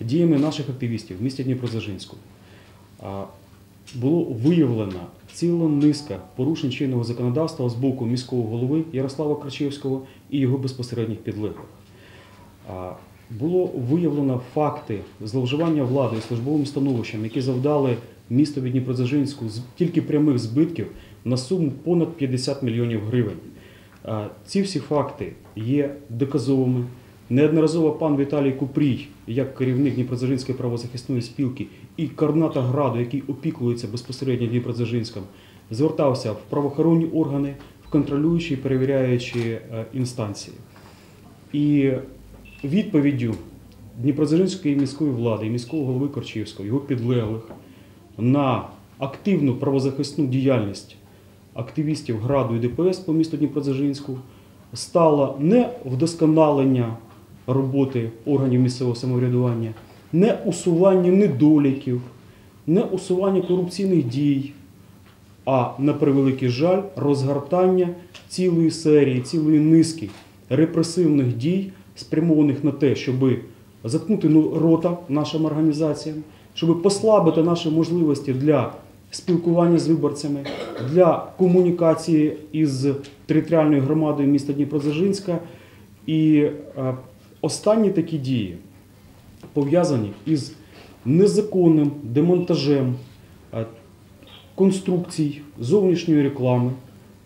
діями наших активістів в місті Дніпродзержинську а, було виявлено ціла низка порушень чинного законодавства з боку міського голови Ярослава Крачевського і його безпосередніх підлеглих. Було виявлено факти зловживання владою службовим становищем, які завдали містові Дніпродзержинську тільки прямих збитків на суму понад 50 мільйонів гривень. Ці всі факти є доказовими. Неодноразово пан Віталій Купрій, як керівник Дніпродзержинської правозахисної спілки і координатор граду, який опікується безпосередньо Дніпродзержинськом, звертався в правоохоронні органи, в контролюючі і перевіряючі е, інстанції. І відповіддю Дніпродзержинської міської влади і міського голови Корчівського, його підлеглих на активну правозахисну діяльність активістів Граду і ДПС по місту Дніпродзержинську стало не вдосконалення роботи органів місцевого самоврядування, не усування недоліків, не усування корупційних дій, а на превеликий жаль, розгортання цілої серії, цілої низки репресивних дій, спрямованих на те, щоб заткнути ну, рота нашим організаціям, щоб послабити наші можливості для спілкування з виборцями, для комунікації із територіальною громадою міста Дніпродзержинська. І е, останні такі дії пов'язані із незаконним демонтажем е, конструкцій зовнішньої реклами,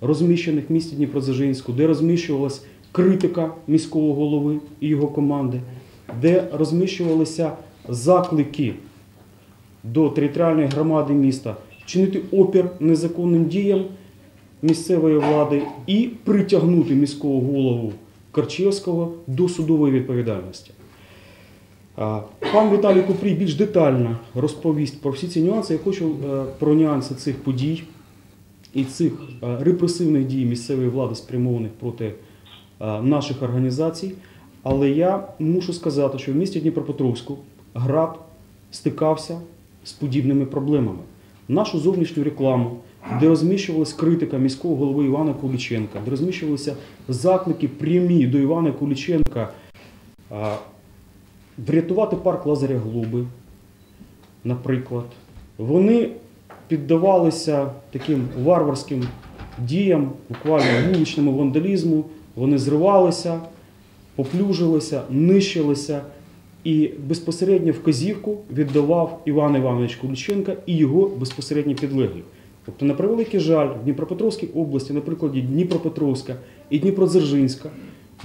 розміщених в місті Дніпродзержинську, де розміщувалась критика міського голови і його команди, де розміщувалися заклики до територіальної громади міста чинити опір незаконним діям місцевої влади і притягнути міського голову Карчевського до судової відповідальності. Пан Віталій Купрій більш детально розповість про всі ці нюанси. Я хочу е, про нюанси цих подій і цих е, репресивних дій місцевої влади, спрямованих проти е, наших організацій. Але я мушу сказати, що в місті Дніпропетровську ГРАД стикався з подібними проблемами. Нашу зовнішню рекламу, де розміщувалась критика міського голови Івана Куліченка, де розміщувалися заклики прямі до Івана Куліченка врятувати парк Лазаря Глуби, наприклад. Вони піддавалися таким варварським діям, буквально вуличному вандалізму. Вони зривалися, поплюжилися, нищилися. І безпосередньо вказівку віддавав Іван Іванович Куліченка і його безпосередні підлеглі. Тобто, на превеликий жаль, в Дніпропетровській області, на прикладі Дніпропетровська і Дніпродзержинська,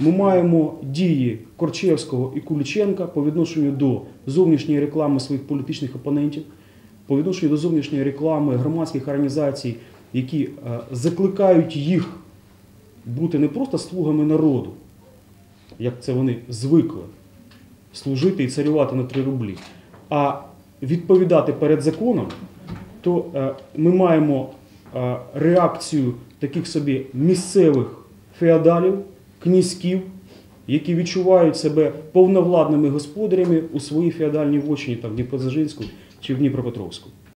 ми маємо дії Корчевського і Куліченка по відношенню до зовнішньої реклами своїх політичних опонентів, по відношенню до зовнішньої реклами громадських організацій, які е, закликають їх бути не просто слугами народу, як це вони звикли служити і царювати на 3 рублі, а відповідати перед законом, то е, ми маємо е, реакцію таких собі місцевих феодалів, князьків, які відчувають себе повновладними господарями у своїй феодальній вочині, там, в Дніпродзержинську чи в Дніпропетровську.